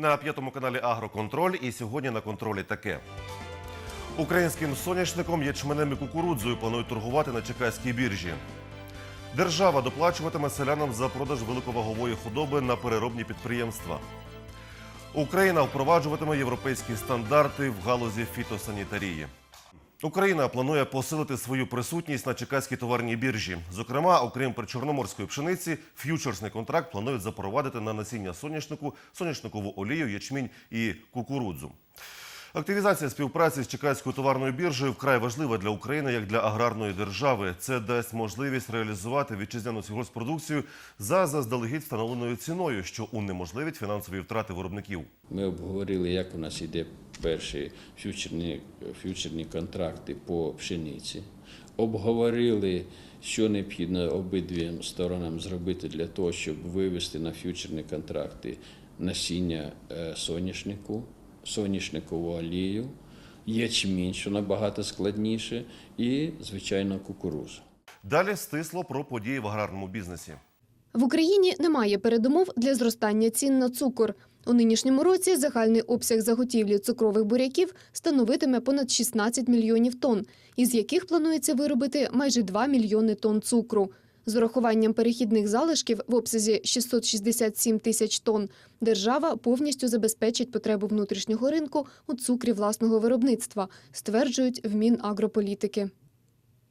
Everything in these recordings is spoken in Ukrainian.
На п'ятому каналі Агроконтроль і сьогодні на контролі таке. Українським соняшником, ячменем і кукурудзою планують торгувати на Чекаській біржі. Держава доплачуватиме селянам за продаж великовагової худоби на переробні підприємства. Україна впроваджуватиме європейські стандарти в галузі фітосанітарії. Україна планує посилити свою присутність на Чекаській товарній біржі. Зокрема, окрім причорноморської пшениці, ф'ючерсний контракт планують запровадити на насіння соняшнику, соняшникову олію, ячмінь і кукурудзу. Активізація співпраці з Чекаською товарною біржею вкрай важлива для України як для аграрної держави. Це дасть можливість реалізувати вітчизняну сільгосппродукцію за заздалегідь встановленою ціною, що унеможливить фінансові втрати виробників. Ми обговорили, як у нас йде перші фьючерні, фьючерні контракти по пшениці. Обговорили, що необхідно обидвім сторонам зробити для того, щоб вивести на фьючерні контракти насіння е, соняшнику, соняшникову олію, ячмінь, що набагато складніше, і, звичайно, кукурузу. Далі стисло про події в аграрному бізнесі. В Україні немає передумов для зростання цін на цукор. У нинішньому році загальний обсяг заготівлі цукрових буряків становитиме понад 16 мільйонів тонн, із яких планується виробити майже 2 мільйони тонн цукру. З урахуванням перехідних залишків в обсязі 667 тисяч тонн держава повністю забезпечить потребу внутрішнього ринку у цукрі власного виробництва, стверджують в Мінагрополітики.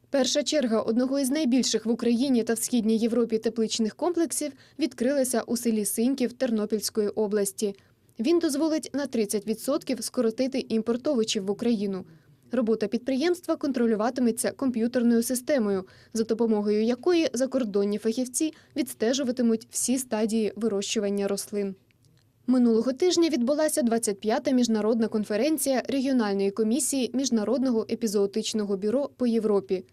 Перша черга одного із найбільших в Україні та в східній Європі тепличних комплексів відкрилася у селі Синьків Тернопільської області. Він дозволить на 30% скоротити імпорт овочів в Україну. Робота підприємства контролюватиметься комп'ютерною системою, за допомогою якої закордонні фахівці відстежуватимуть всі стадії вирощування рослин. Минулого тижня відбулася 25-та міжнародна конференція регіональної комісії Міжнародного епізоотичного бюро по Європі.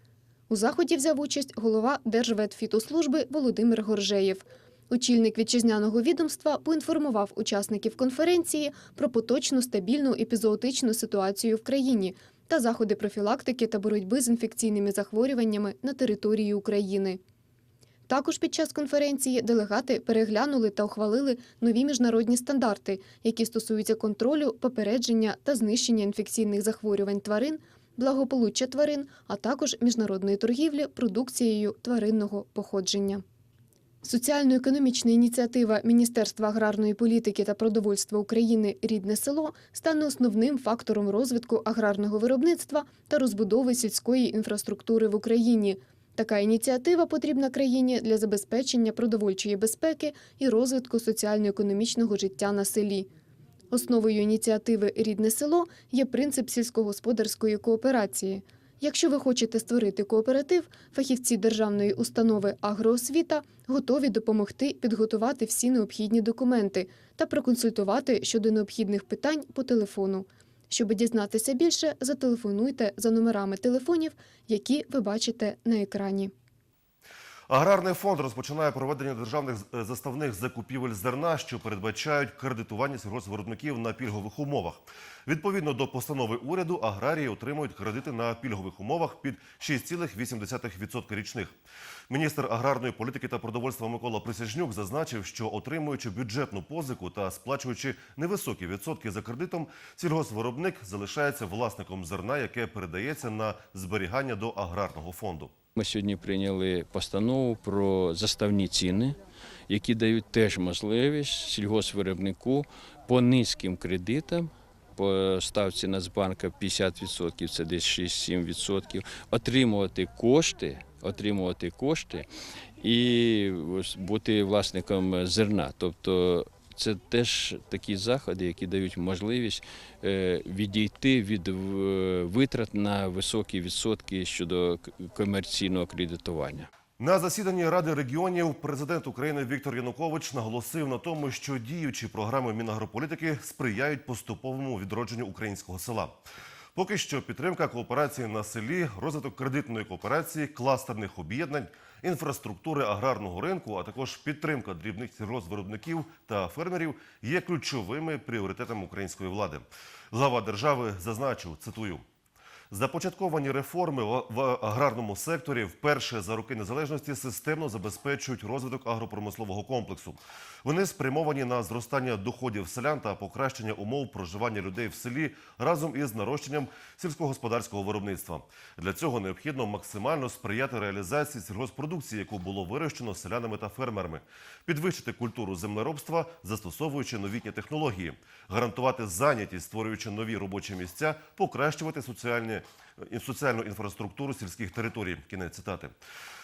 У заході взяв участь голова Держветфітослужби Володимир Горжеєв. Очільник вітчизняного відомства поінформував учасників конференції про поточну стабільну епізоотичну ситуацію в країні та заходи профілактики та боротьби з інфекційними захворюваннями на території України. Також під час конференції делегати переглянули та ухвалили нові міжнародні стандарти, які стосуються контролю, попередження та знищення інфекційних захворювань тварин, благополуччя тварин, а також міжнародної торгівлі продукцією тваринного походження. Соціально-економічна ініціатива Міністерства аграрної політики та продовольства України Рідне село стане основним фактором розвитку аграрного виробництва та розбудови сільської інфраструктури в Україні. Така ініціатива потрібна країні для забезпечення продовольчої безпеки і розвитку соціально-економічного життя на селі. Основою ініціативи Рідне село є принцип сільськогосподарської кооперації. Якщо ви хочете створити кооператив, фахівці державної установи Агроосвіта готові допомогти підготувати всі необхідні документи та проконсультувати щодо необхідних питань по телефону. Щоб дізнатися більше, зателефонуйте за номерами телефонів, які ви бачите на екрані. Аграрний фонд розпочинає проведення державних е, заставних закупівель зерна, що передбачають кредитування сільгоспвиробників на пільгових умовах. Відповідно до постанови уряду, аграрії отримують кредити на пільгових умовах під 6,8% річних. Міністр аграрної політики та продовольства Микола Присяжнюк зазначив, що отримуючи бюджетну позику та сплачуючи невисокі відсотки за кредитом, сільгоспвиробник залишається власником зерна, яке передається на зберігання до аграрного фонду. Ми сьогодні прийняли постанову про заставні ціни, які дають теж можливість сільгоспвиробнику по низьким кредитам. По ставці Нацбанка 50%, це десь 6-7%, отримувати кошти, отримувати кошти і бути власником зерна. Тобто це теж такі заходи, які дають можливість е, відійти від е, витрат на високі відсотки щодо комерційного кредитування. На засіданні Ради регіонів президент України Віктор Янукович наголосив на тому, що діючі програми Мінагрополітики сприяють поступовому відродженню українського села. Поки що підтримка кооперації на селі, розвиток кредитної кооперації, кластерних об'єднань, інфраструктури аграрного ринку, а також підтримка дрібних сільгоспвиробників та фермерів є ключовими пріоритетами української влади. Глава держави зазначив, цитую. Започатковані реформи в- аграрному секторі вперше за роки незалежності системно забезпечують розвиток агропромислового комплексу. Вони спрямовані на зростання доходів селян та покращення умов проживання людей в селі разом із нарощенням сільськогосподарського виробництва. Для цього необхідно максимально сприяти реалізації сільгоспродукції, яку було вирощено селянами та фермерами, підвищити культуру землеробства, застосовуючи новітні технології, гарантувати зайнятість, створюючи нові робочі місця, покращувати соціальні соціальну інфраструктуру сільських територій. Кінець цитати.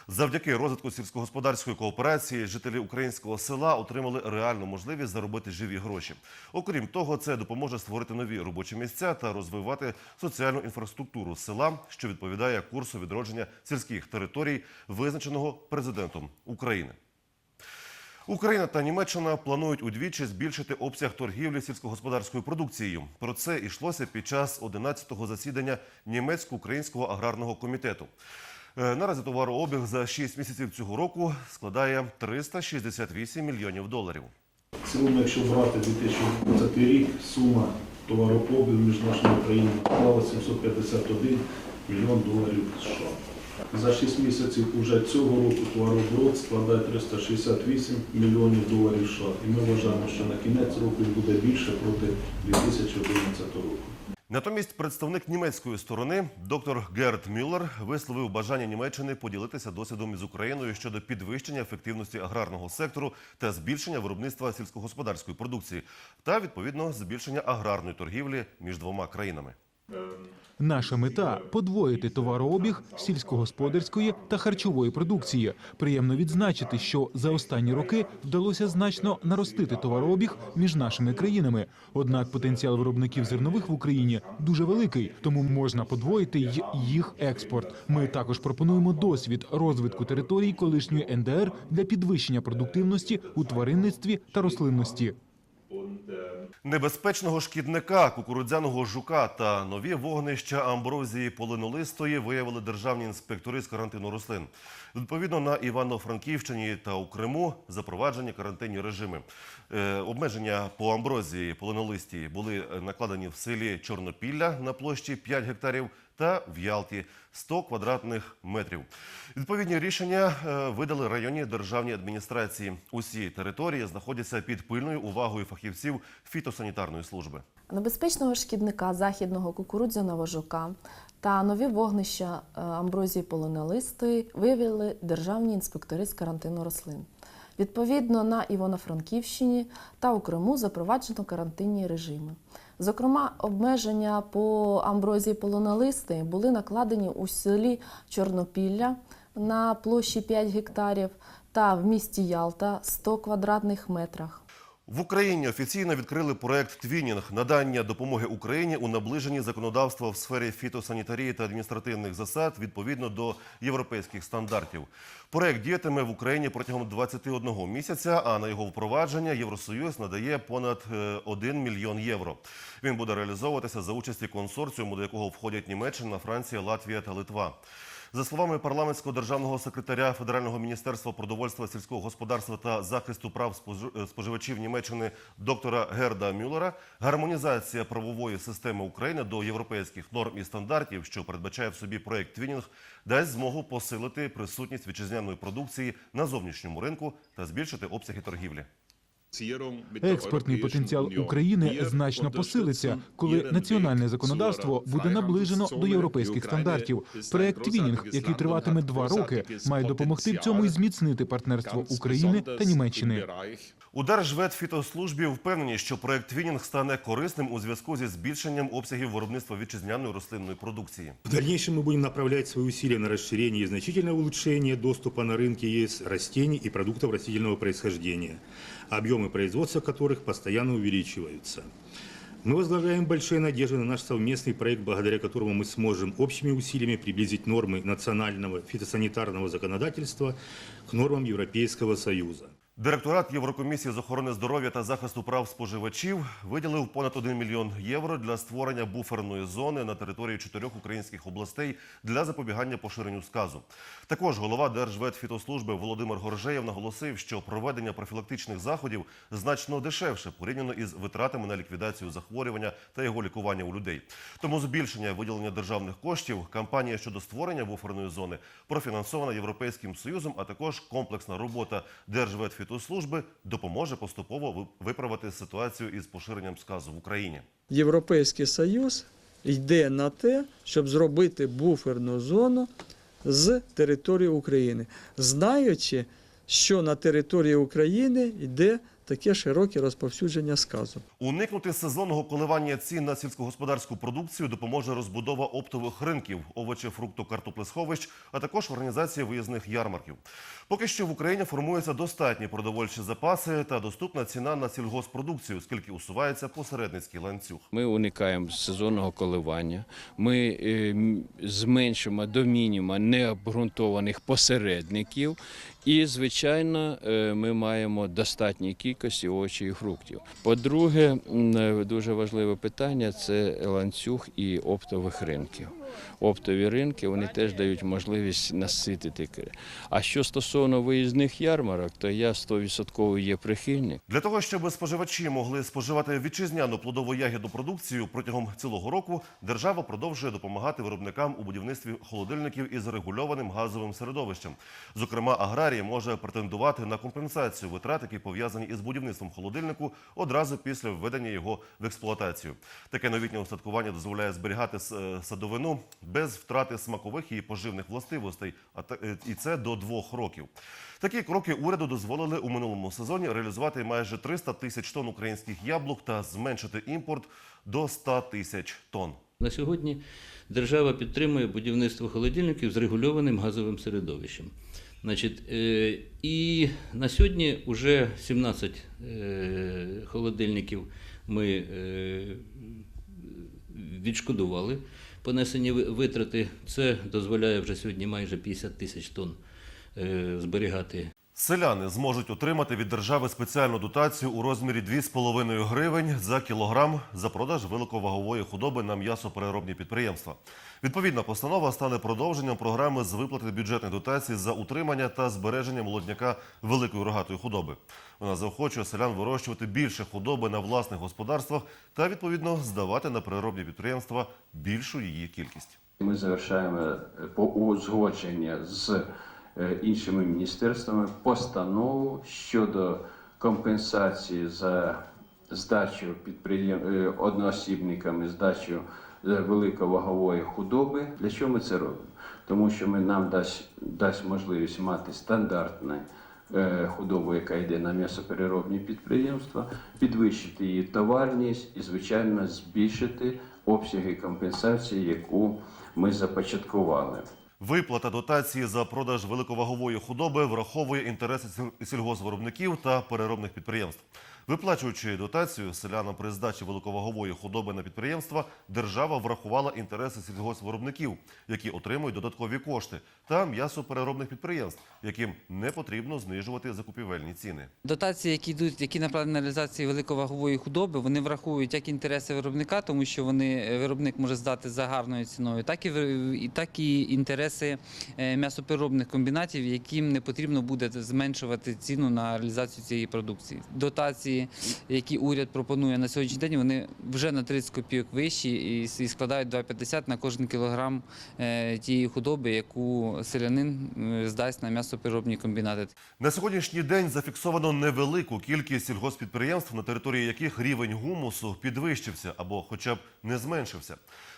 Завдяки розвитку сільськогосподарської кооперації жителі українського села отримали реальну можливість заробити живі гроші. Окрім того, це допоможе створити нові робочі місця та розвивати соціальну інфраструктуру села, що відповідає курсу відродження сільських територій, визначеного президентом України. Україна та Німеччина планують удвічі збільшити обсяг торгівлі сільськогосподарською продукцією. Про це йшлося під час 11-го засідання німецько-українського аграрного комітету. Е, Наразі товарообіг за 6 місяців цього року складає 368 мільйонів доларів. В цілому, якщо брати 2020 рік, сума товарообігу між нашими країнами склала 751 мільйон доларів США. За 6 місяців уже цього року товарооборот складає 368 мільйонів доларів США. І ми вважаємо, що на кінець року буде більше проти 2011 року. Натомість представник німецької сторони, доктор Герт Мюллер, висловив бажання Німеччини поділитися досвідом із Україною щодо підвищення ефективності аграрного сектору та збільшення виробництва сільськогосподарської продукції та відповідно збільшення аграрної торгівлі між двома країнами. Наша мета подвоїти товарообіг сільськогосподарської та харчової продукції. Приємно відзначити, що за останні роки вдалося значно наростити товарообіг між нашими країнами. Однак потенціал виробників зернових в Україні дуже великий, тому можна подвоїти й їх експорт. Ми також пропонуємо досвід розвитку територій колишньої НДР для підвищення продуктивності у тваринництві та рослинності. Небезпечного шкідника, кукурудзяного жука та нові вогнища амброзії полинолистої виявили державні інспектори з карантину рослин. Відповідно на Івано-Франківщині та у Криму запроваджені карантинні режими. Е, обмеження по амброзії полинолистій були накладені в селі Чорнопілля на площі 5 гектарів та в Ялті 100 квадратних метрів. Відповідні рішення е, видали районні державні адміністрації. Усі території знаходяться під пильною увагою фахівців фітосанітарної служби. Небезпечного шкідника західного кукурудзяного жука та нові вогнища е, амброзії полинолистої виявили державні інспектори з карантину рослин. Відповідно, на Івано-Франківщині та у Криму запроваджено карантинні режими. Зокрема, обмеження по амброзії полонолисти були накладені у селі Чорнопілля на площі 5 гектарів та в місті Ялта 100 квадратних метрах. В Україні офіційно відкрили проект Твінінг надання допомоги Україні у наближенні законодавства в сфері фітосанітарії та адміністративних засад відповідно до європейських стандартів. Проект діятиме в Україні протягом 21 місяця. А на його впровадження Євросоюз надає понад е, 1 мільйон євро. Він буде реалізовуватися за участі консорціуму, до якого входять Німеччина, Франція, Латвія та Литва. За словами парламентського державного секретаря Федерального міністерства продовольства, сільського господарства та захисту прав е, споживачів Німеччини доктора Герда Мюллера, гармонізація правової системи України до європейських норм і стандартів, що передбачає в собі проект Твінінг, дасть змогу посилити присутність вітчизняної продукції на зовнішньому ринку та збільшити обсяги торгівлі. Експортний потенціал України значно посилиться, коли національне законодавство буде наближено до європейських стандартів. Проект Твінінг, який триватиме два роки, має допомогти в цьому і зміцнити партнерство України та Німеччини. У Держветфітослужбі впевнені, що проект Твінінг стане корисним у зв'язку зі збільшенням обсягів виробництва вітчизняної рослинної продукції. В дальнейшем мы будем направлять свои усилия на расширение и значительное улучшение доступа на рынке ЕС растений и продуктов растительного происхождения, объемы производства которых постоянно увеличиваются. Мы возлагаем большие надежды на наш совместный проект, благодаря которому мы сможем общими усилиями приблизить нормы национального фитосанитарного законодательства к нормам Европейского Союза. Директорат Єврокомісії з охорони здоров'я та захисту прав споживачів виділив понад 1 мільйон євро для створення буферної зони на території чотирьох українських областей для запобігання поширенню сказу. Також голова Держветфітослужби Володимир Горжеєв наголосив, що проведення профілактичних заходів значно дешевше порівняно із витратами на ліквідацію захворювання та його лікування у людей. Тому збільшення виділення державних коштів, кампанія щодо створення буферної зони профінансована Європейським Союзом, а також комплексна робота Держветфітослужби допоможе поступово виправити ситуацію із поширенням сказу в Україні. Європейський Союз йде на те, щоб зробити буферну зону з території України, знаючи, що на території України йде таке широке розповсюдження сказу. Уникнути сезонного коливання цін на сільськогосподарську продукцію допоможе розбудова оптових ринків, овочі, фрукту, картоплесховищ, а також організація виїзних ярмарків. Поки що в Україні формуються достатні продовольчі запаси та доступна ціна на сільгоспродукцію, оскільки усувається посередницький ланцюг. Ми уникаємо сезонного коливання. Ми е, зменшимо до мінімуму необґрунтованих посередників. І, звичайно, е, ми маємо достатні кількості овочів і фруктів. По-друге, е, дуже важливе питання це ланцюг і оптових ринків. Оптові ринки вони теж дають можливість наситити. А що стосовно виїзних ярмарок, то я 100% є прихильник. Для того, щоб споживачі могли споживати вітчизняну плодову ягідну продукцію протягом цілого року, держава продовжує допомагати виробникам у будівництві холодильників із регульованим газовим середовищем. Зокрема, аграрій може претендувати на компенсацію витрат, які пов'язані із будівництвом холодильнику одразу після введення його в експлуатацію. Таке новітнє устаткування дозволяє зберігати е, садовину без втрати смакових і поживних властивостей, е, і це до двох років. Такі кроки уряду дозволили у минулому сезоні реалізувати майже 300 тисяч тонн українських яблук та зменшити імпорт до 100 тисяч тонн. На сьогодні держава підтримує будівництво холодильників з регульованим газовим середовищем. Значить, е, і на сьогодні вже 17 е, холодильників ми відшкодували понесені витрати. Це дозволяє вже сьогодні майже 50 тисяч тонн е, зберігати Селяни зможуть отримати від держави спеціальну дотацію у розмірі 2,5 гривень за кілограм за продаж великовагової худоби на м'ясопереробні підприємства. Відповідна постанова стане продовженням програми з виплати бюджетних дотацій за утримання та збереження молодняка великої рогатої худоби. Вона заохочує селян вирощувати більше худоби на власних господарствах та відповідно здавати на переробні підприємства більшу її кількість. Ми завершаємо е, по узгодження з е, іншими міністерствами постанову щодо компенсації за здачу підприєм... е, одноосібниками здачу великовагової худоби. Для чого ми це робимо? Тому що ми нам дасть, дасть можливість мати стандартне е, худобу, яка йде на м'ясопереробні підприємства, підвищити її товарність і, звичайно, збільшити обсяги компенсації, яку ми започаткували. Виплата дотації за продаж великовагової худоби враховує інтереси сіль- сільгоспвиробників та переробних підприємств. Виплачуючи дотацію селянам при здачі великовагової худоби на підприємства, держава врахувала інтереси сільгоспвиробників, які отримують додаткові кошти, та м'ясопереробних підприємств, яким не потрібно знижувати закупівельні ціни. Дотації, які йдуть, які направлені на реалізацію великовагової худоби, вони враховують як інтереси виробника, тому що вони е, виробник може здати за гарною ціною, так і так і інтереси е, м'ясопереробних комбінатів, яким не потрібно буде зменшувати ціну на реалізацію цієї продукції. Дотації, які уряд пропонує на сьогоднішній день, вони вже на 30 копійок вищі і складають 2,50 на кожен кілограм е, тієї худоби, яку селянин е, здасть на м'ясопереробні комбінати. На сьогоднішній день зафіксовано невелику кількість сільгоспідприємств, на території яких рівень гумусу підвищився або хоча б не зменшився.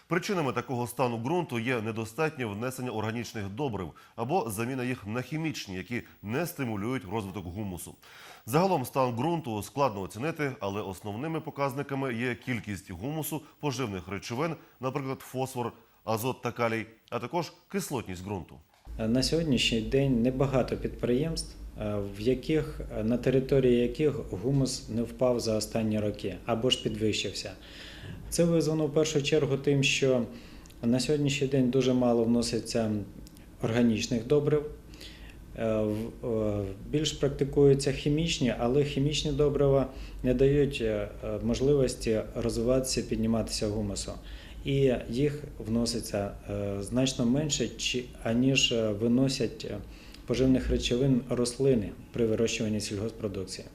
Причинами такого стану ґрунту є недостатнє внесення органічних добрив або заміна їх на хімічні, які не стимулюють розвиток гумусу. Загалом стан ґрунту складно оцінити, але основними показниками є кількість гумусу, поживних речовин, наприклад, фосфор, азот та калій, а також кислотність ґрунту. На сьогоднішній день небагато підприємств, е, в яких на території яких гумус не впав за останні роки або ж підвищився. Це визвано в першу чергу тим, що на сьогоднішній день дуже мало вноситься органічних добрив. Е, е, Більш практикуються хімічні, але хімічні добрива не дають е, можливості розвиватися, підніматися гумусу. І їх вноситься значно менше, аніж виносять поживних речовин рослини при вирощуванні сільгоспродукції.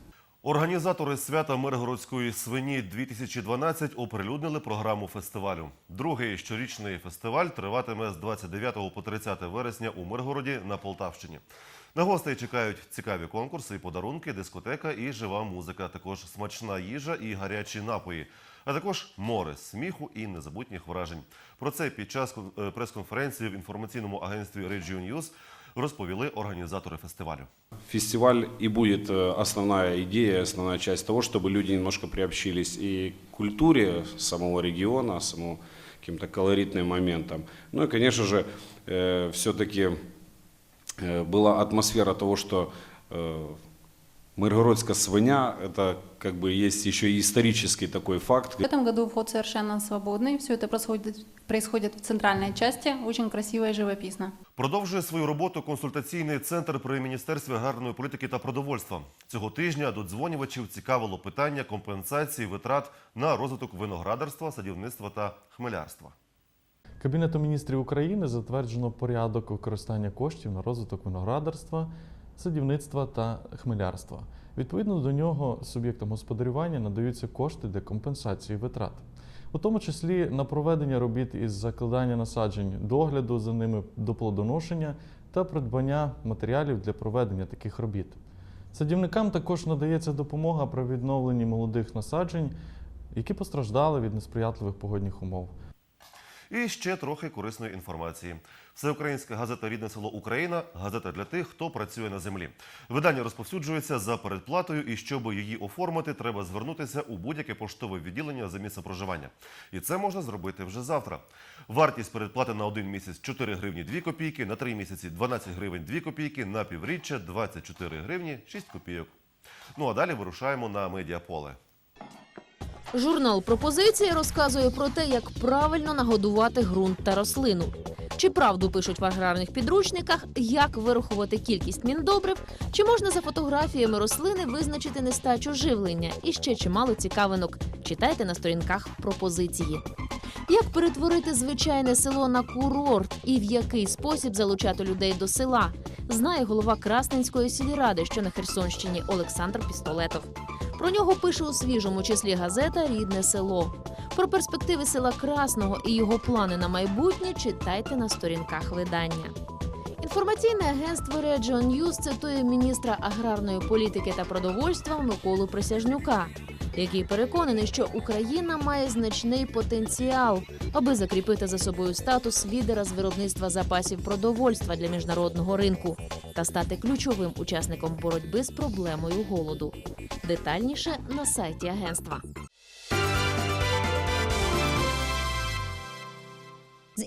Організатори свята Миргородської свині 2012 оприлюднили програму фестивалю. Другий щорічний фестиваль триватиме з 29 по 30 вересня у Миргороді на Полтавщині. На гостей чекають цікаві конкурси і подарунки, дискотека і жива музика, також смачна їжа і гарячі напої, а також море сміху і незабутніх вражень. Про це під час е, прес-конференції в інформаційному агентстві Regio News розповіли організатори фестивалю. Фестиваль и будет э, основная идея, основная часть того, чтобы люди немножко приобщились и к культуре самого региона, самому каким-то колоритным моментам. Ну и, конечно же, все-таки была атмосфера того, что э, Миргородская свиня – это как бы есть еще и исторический такой факт. В этом году вход совершенно свободный. Все это происходит, происходит в центральной части, очень красиво и живописно. Продовжує свою роботу консультаційний центр при міністерстві аграрної політики та продовольства. Цього тижня додзвонювачів цікавило питання компенсації витрат на розвиток виноградарства, садівництва та хмелярства. Кабінетом міністрів України затверджено порядок використання коштів на розвиток виноградарства, садівництва та хмелярства. Відповідно до нього суб'єктам господарювання надаються кошти для компенсації витрат, у тому числі на проведення робіт із закладання насаджень, догляду за ними до плодоношення та придбання матеріалів для проведення таких робіт. Садівникам також надається допомога при відновленні молодих насаджень, які постраждали від несприятливих погодних умов. І ще трохи корисної інформації. Всеукраїнська газета Рідне село Україна газета для тих, хто працює на землі. Видання розповсюджується за передплатою, і щоб її оформити, треба звернутися у будь-яке поштове відділення за місцем проживання. І це можна зробити вже завтра. Вартість передплати на один місяць 4 гривні 2 копійки, на 3 місяці 12 гривень 2 копійки, на півріччя 24 гривні 6 копійок. Ну а далі вирушаємо на медіаполе. Журнал пропозиції розказує про те, як правильно нагодувати ґрунт та рослину. Чи правду пишуть в аграрних підручниках, як вирахувати кількість міндобрив, чи можна за фотографіями рослини визначити нестачу живлення і ще чимало цікавинок. Читайте на сторінках пропозиції. Як перетворити звичайне село на курорт і в який спосіб залучати людей до села, знає голова Красненської сільради, що на Херсонщині Олександр Пістолетов. Про нього пише у свіжому числі газета Рідне село. Про перспективи села Красного і його плани на майбутнє читайте на сторінках видання. Інформаційне агентство Regio News цитує міністра аграрної політики та продовольства Миколу Присяжнюка, який переконаний, що Україна має значний потенціал, аби закріпити за собою статус лідера з виробництва запасів продовольства для міжнародного ринку та стати ключовим учасником боротьби з проблемою голоду. Детальніше на сайті агентства.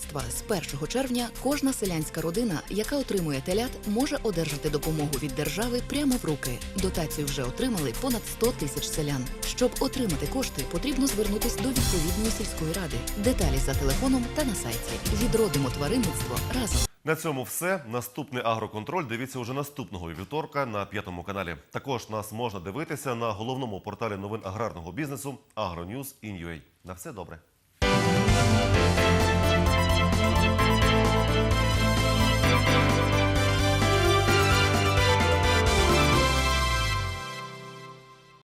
тваринництва з 1 червня кожна селянська родина, яка отримує телят, може одержати допомогу від держави прямо в руки. Дотацію вже отримали понад 100 тисяч селян. Щоб отримати кошти, потрібно звернутися до відповідної сільської ради. Деталі за телефоном та на сайті. Відродимо тваринництво разом. На цьому все. Наступний агроконтроль дивіться уже наступного вівторка на п'ятому каналі. Також нас можна дивитися на головному порталі новин аграрного бізнесу AgroNews.in.ua. На все добре.